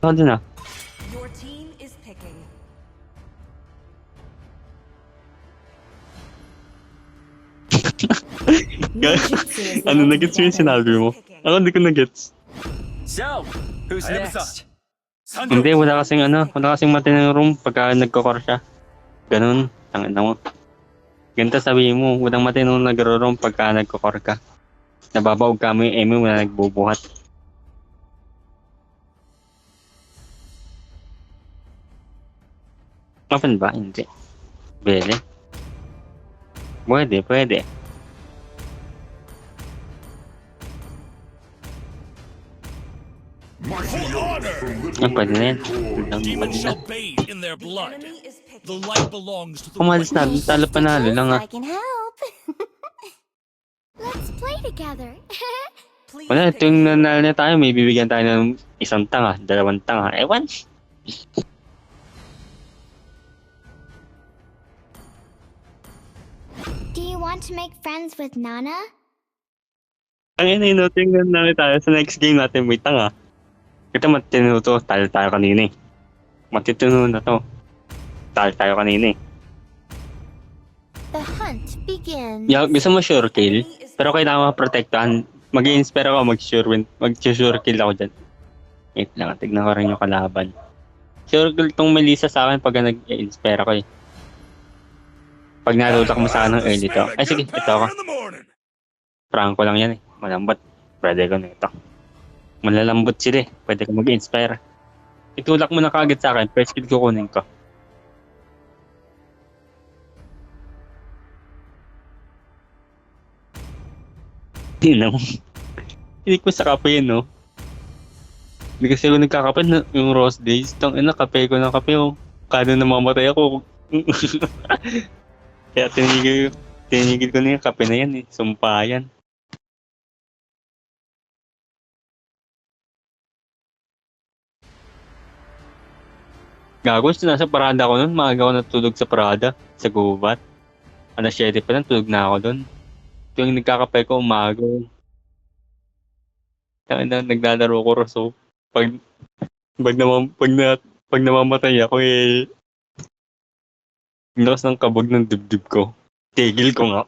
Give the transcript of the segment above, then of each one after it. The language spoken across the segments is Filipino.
Ako din ah. Your team is picking. Ano, nagets mo yung sinabi mo? Ako hindi ko nagets. So, who's next? Hindi, wala kasing ano, wala kasing matinong room pagka nagkokor siya. Ganun, tangin na mo. Ganito sabihin mo, walang matinong nagro-room pagka nagkokor ka. Nababaog ka mo yung wala nagbubuhat. Open ba? Hindi. Pwede. Pwede, pwede. Ah, pwede na yan. Ang pwede na. Umalis na, talo panalo lang ah. I can help. Let's play together. Please Wala, tuwing nanalo na tayo, may bibigyan tayo ng isang tanga, dalawang tanga. Ewan. Do you want to make friends with Nana? Ang ina tingnan namin tayo sa next game natin, may tanga. Kita matitino to, talo tayo kanina eh. Matitino na to. Talo tayo kanina eh. The hunt begins. Yeah, gusto mo sure kill, pero kailangan maprotektahan. Mag-i-inspire ako, mag-sure win, mag-sure kill ako dyan. Wait lang, tignan ko rin yung kalaban. Sure kill tong Melissa sa akin pag nag-inspire ako eh. Pag nalutak mo sa akin ng early to. Ay sige, ito ako. Morning. Franco lang yan eh. Malambot. Pwede ko na ito. Malalambot sila eh. Pwede ko mag-inspire. Itulak mo na kagad sa akin. First kill kukunin ko. Hindi na mo. Hindi ko sa kape yun, no? Hindi kasi ako nagkakape na yung Rose Days. Tang ina, kape ko ng kape, oh. Kado na mamatay ako. Kaya tinigil, tinigil ko na yung kape na yan, eh. Sumpa yan. Gago, nasa parada ko nun. Maaga ako natulog sa parada. Sa gubat. Alas 7 pa lang, tulog na ako dun. Ito yung nagkakape ko, umaga. Na, naglalaro ko so pag pag, namam, pag, na, pag namamatay ako eh ang lakas ng kabog ng dibdib ko. Tigil ko nga.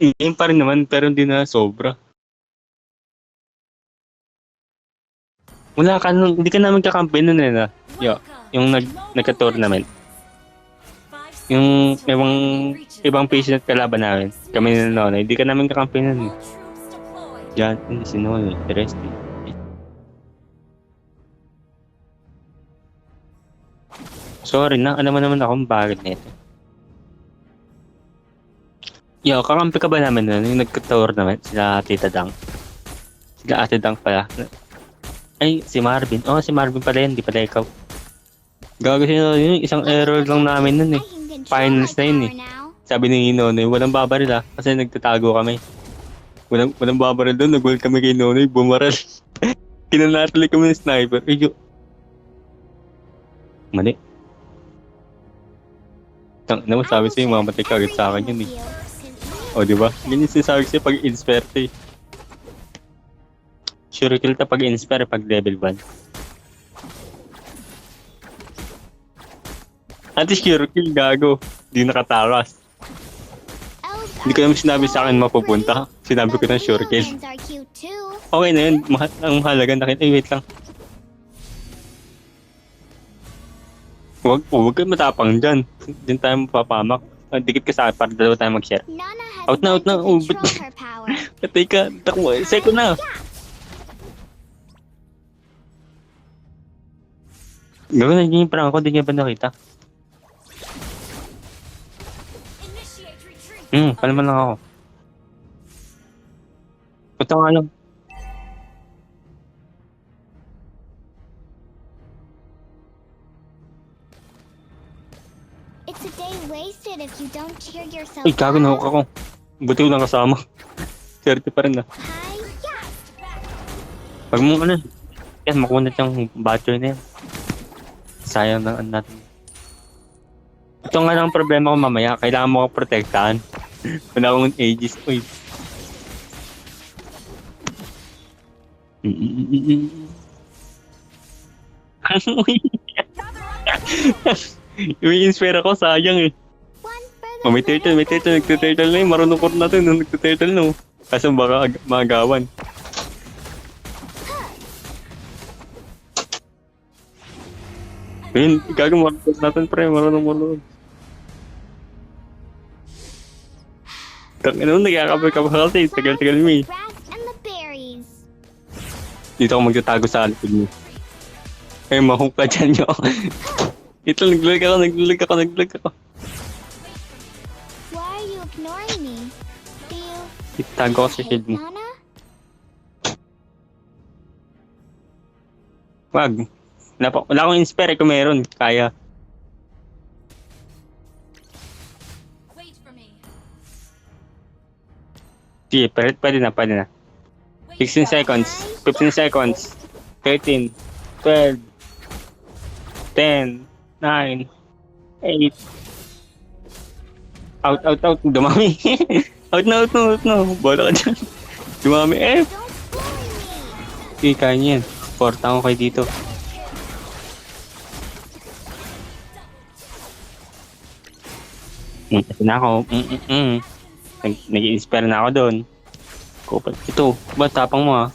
Ngayon pa rin naman, pero hindi na sobra. Wala ka, nun- hindi ka namin kakampi nun eh na. Yo, yung nag, nagka-tournament. Yung ibang, ibang patient kalaban namin. Kami na noon, hindi ka namin kakampi nun eh. Diyan, hindi si Nono, Sorry na, alam mo naman ako kung bakit nito. Yo, kakampi ka ba namin nun? Yung nagka-tournament, sila Tita Dang. Sila Ate Dang pala. Ay, si Marvin. Oh, si Marvin pala yan, di pala ikaw. Gago sila yun, isang error lang namin nun eh. Finals na yun eh. Sabi ni Nonoy, walang babaril ah, kasi nagtatago kami. Walang, walang babaril doon, nag kami kay Nonoy, bumaril. Kinanatali kami ng sniper. Yo. Mali. Tang, ano mo, sabi sa'yo, mamatay ka agad sa akin yun eh. O, di ba? Ganyan sinasabi sa'yo pag inspire eh. Sure kill ta pag inspire pag level 1. Ate sure kill, gago. Di nakatakas. Hindi ko naman sinabi sa akin mapupunta. Sinabi ko ng sure kill. Okay na yun. Maha- ang mahalaga na Ay, wait lang. Huwag, huwag kayo matapang dyan. Diyan tayo mapapamak. Ah, Dikit ka sa akin para dalawa tayo mag-share. Out na, out na. Oh, but- Patay ka. Takbo. Seko na. Gawin na yung prank ko. Di niya ba nakita? Hmm, palaman lang ako. Punta nga lang. If you don't cheer yourself Uy, gago na ako. Buti ko lang kasama. Swerte pa rin ah. Hi-ya! Pag mo ano, yan, makunat yung battery na yan. Sayang ng ano natin. Ito nga lang ang problema ko mamaya, kailangan mo ko protektahan. Wala akong aegis. Uy. Mm. Yung inspire ako, sayang eh. Oh, may turtle, may turtle, nagtuturtle na eh. Marunong na natin, nagtuturtle no. Kaso baka ag- magawan. Ayun, gago marunong natin pre, marunong marunong. Tang ina mo, nagkakabay-kabay kasi, tagal-tagal mo eh. Dito ako magtatago sa likod mo. Ay, mahuk ka dyan yo. Ito, naglag ako, naglag ako, naglag ako. Itago ko sa shield mo. Wag. Wala, pa, wala akong inspire kung meron. Kaya. Sige, pwede, pwede na, pwede na. 16 seconds. 15 seconds. 13. 12. 10. 9. 8. Out, out, out. Dumami. out na, out na, out na. Bola ka dyan. Dumami. Eh. Sige, kaya niya yan. Porta ako kayo dito. Mm, ito na ako. Mm, mm, mm. Nag- Nag-inspire na ako doon. Kupal. Ito, ba tapang mo ah.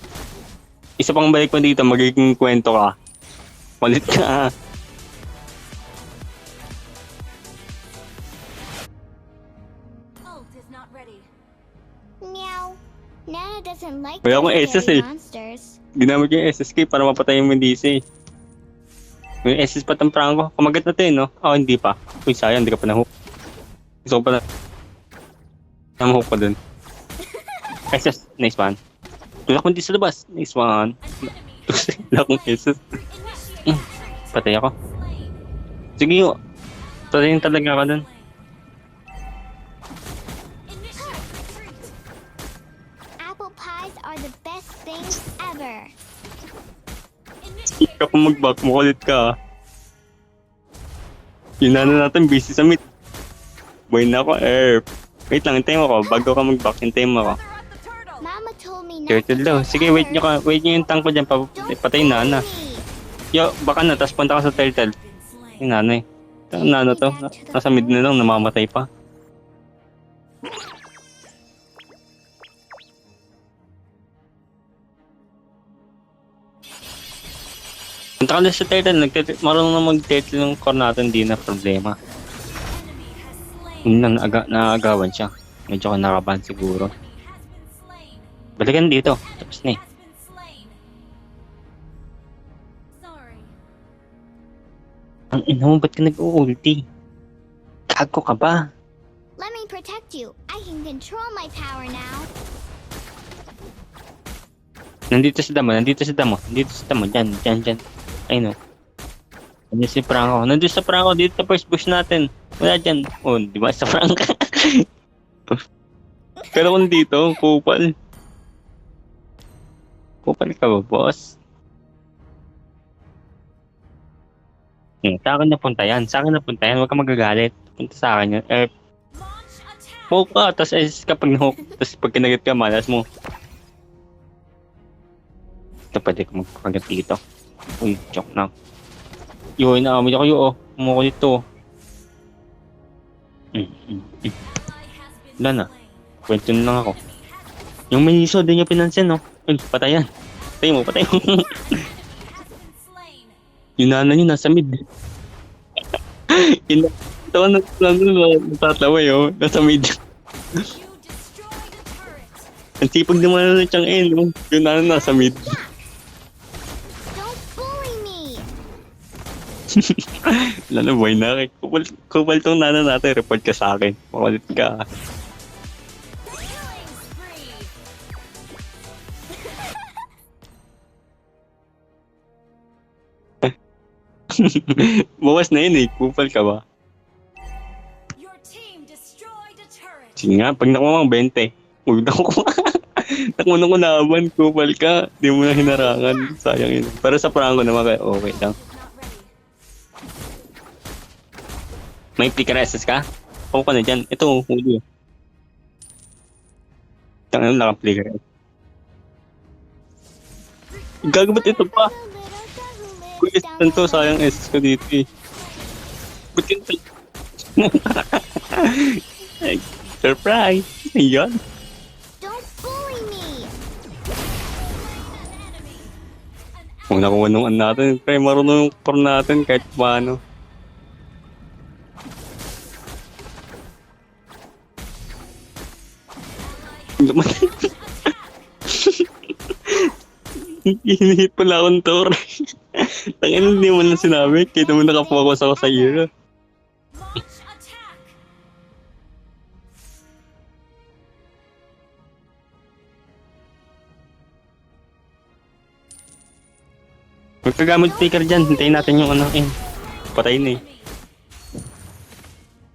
Isa pang balik mo dito, magiging kwento ka. Malit ka ah. Wala akong SS eh. monsters. Ginamit yung SSK para mapatay yung DC. May SS pa tang prangko. Kumagat na tayo, no? Oh, hindi pa. Uy, sayang, hindi ka pa na-hook. Gusto ko pa na... Na-hook pa dun. SS, nice one. Wala akong di sa labas. Nice one. Wala akong SS. Patay ako. Sige. Patayin talaga ako dun. Ika pa mag-back mo kulit ka. ah. Yun na na natin, busy sa meet. Boy na ako, eh. Wait lang, hintayin mo ako. Bago ka mag-back, hintayin mo not Turtle daw. Sige, wait nyo ka. Wait nyo yung tank ko dyan. Pa, patay na, na. bully me. Yo, baka na. Tapos punta ka sa turtle. Yung nanay. Ito, nano to. Na- Nasa mid na lang, namamatay pa. Punta ka sa turtle. Nagtit- marunong na mag-turtle yung core natin. Di na problema. Yun lang, naaga- naagawan siya. Medyo ka nakaban siguro. Balikan dito. Tapos na eh. Ang ina mo, ba't ka nag-ulti? Gago ka ba? Let me protect you. I can control my power now. Nandito si Damo, nandito si Damo, nandito si Damo, dyan, dyan, dyan. Ay no. Nandito si Franco, nandito sa Franco, dito sa first bush natin. Wala dyan. Oh, di ba sa Franco? Pero kung dito, kupal. Kupal ka ba, boss? Hmm, sa akin napunta yan, sa akin napunta yan, huwag ka magagalit. Punta sa akin yan. Eh. Hook ka, tapos assist ka pag na-hook. Tapos pag kinagat ka, malas mo. Ito pwede ko magpagat dito. Uy, joke na. Yo, inaamay ako yo, oh. Umuko dito. Mm, mm, mm. Wala na. Kwento na lang ako. Yung may iso, din niya pinansin, no? Uy, patay yan. Patay mo, patay mo. Yung nana niyo nasa mid. Yun, ito na, natatawa yun. Nasa mid. Ang sipag naman na siyang end, no? Yung nana nasa mid. Lalo boy na kay kupal, kupal tong nana natin, report ka sa akin. Makulit ka. Bawas na yun eh, kupal ka ba? Sige nga, pag nakuha mang 20, huwag na kukuha. Nakuha na ko naban, kupal ka. Di mo na hinarangan. Sayang yun. Pero sa prango naman kaya okay lang. May flicker SS ka? Ako ka na dyan. Ito, huli. Tangan lang ang flicker SS. Gagabat ito pa. Kuya, down Saan to? Sayang SS ko dito eh. Ba't yun Surprise! Ayan. Kung nakuha nung ano natin, kaya marunong yung core natin kahit paano. Dumatay. Hinihit pala akong tour. Tangin hindi mo lang sinabi. Kahit mo nakapokus ako sa iyo. Magkagamit sticker dyan. Hintayin natin yung ano eh. Patay na eh.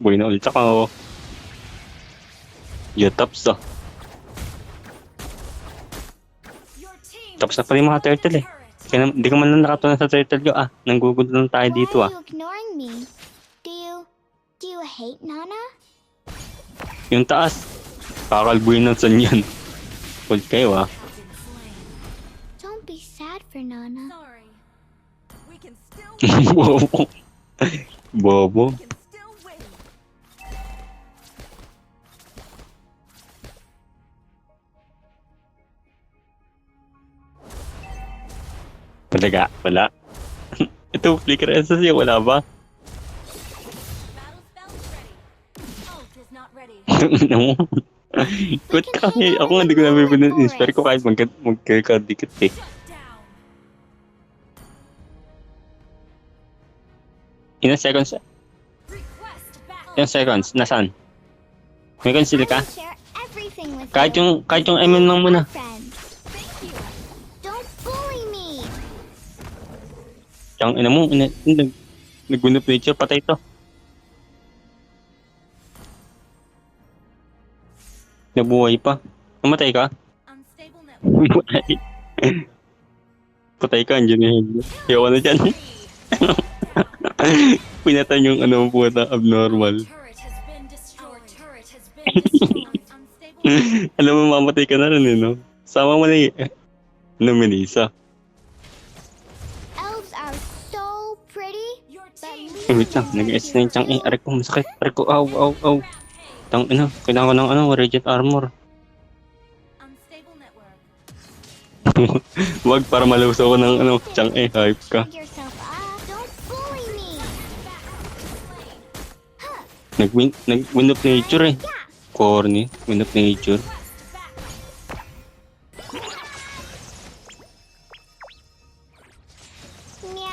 Buhay na ulit ako. Yotops to. Na pala yung mga turtle eh. Kaya nam- di ka man lang nakatunan sa turtle yo ah. Nanggugod lang tayo dito Why ah. are you ignoring me? Do you do you hate Nana? Yung taas. Kakalbuhin ng san yan. Hold kayo ah. Don't be sad for Nana. Sorry. We can still Bobo. Bobo. Talaga, wala. Ito, flicker SSC, wala ba? Ano mo? Ba't kami? Ako nga hindi ko nabibili ng inspire ko kahit magka- magkakadikit eh. Ilang seconds? Ilang seconds? Nasaan? May conceal ka? Kahit yung, kahit yung MM lang muna. Yung ina mo, ina, nag, nag-winop nature, patay to. Nabuhay pa. Namatay ka? Network. Patay. Ka, andyan na yun. Ayaw na dyan. Pinatan yung ano po na abnormal. Alam mo, mamatay ka na rin eh, no? Sama mo na yung... Ano, Melissa? Eh, wait lang. Nag-S na chang eh. Aray ko, masakit. Aray ko, aw, aw, aw. Tang ina, kailangan ko ng ano, radiant armor. Wag para maluso ko ng ano, chang eh. Hype ka. Nag-win, nag-win of nature eh. Corny. Win of nature.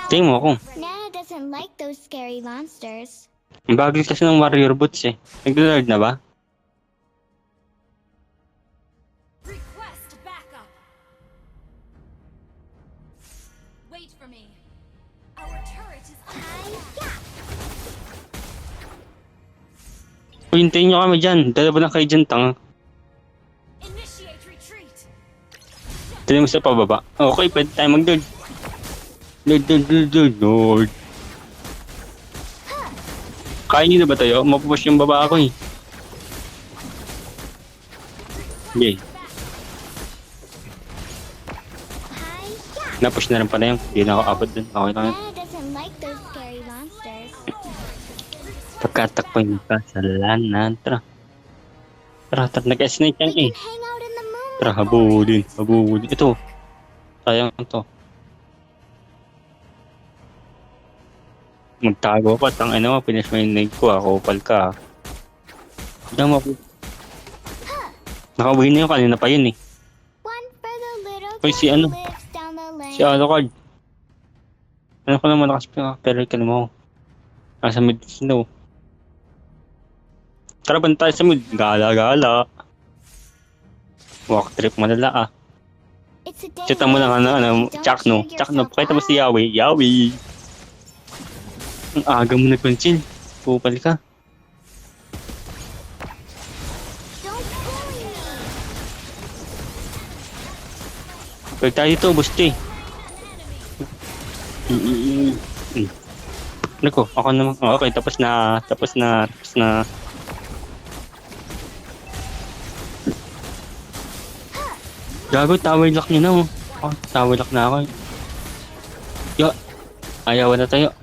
Tingin mo ako. Doesn't like those scary monsters. Ang bagal kasi ng warrior boots eh. Nag-lord na ba? Request backup. Wait for me. Our turret is under O, hintayin nyo kami dyan. Dalawa na kayo dyan, tanga. Initiate retreat. Dali mo sa pababa. Okay, pwede tayo mag-lord. Lord, lord, lord, lord, lord. Kaya nyo na ba tayo? Mapupush yung baba ako eh. Okay. Napush na rin pala yung. Hindi na ako abot dun. Okay lang. yun. Pagkatakpo yung kasalanan. Tara. Tara, tara. Nag-S na yan eh. Tara, habulin. Habulin. Ito. Sayang to. Magtago ka. Tang ano mo. Finish mo yung nade ko. Ako pal ka. Hindi mo ako. Nakawin na yun. Kanina pa yun eh. Uy, si ano? Si Alucard. Ano ko naman nakas pero ka mo. Nasa mid snow. Tara bantay sa mid. Gala gala. Walk trip malala ah. Chita mo lang ano, ano, Chak no. cheer Chak no. yourself Pakita mo si. Yawi. Yawi. Ang aga mo nagpansin. Pupal ka. Pag tayo dito, busti. Ano ko? Ako naman. Oh, okay, tapos na. Tapos na. Tapos na. Gago, tower lock nyo na oh. Oh, tower lock na ako. Yo. Ayaw na tayo.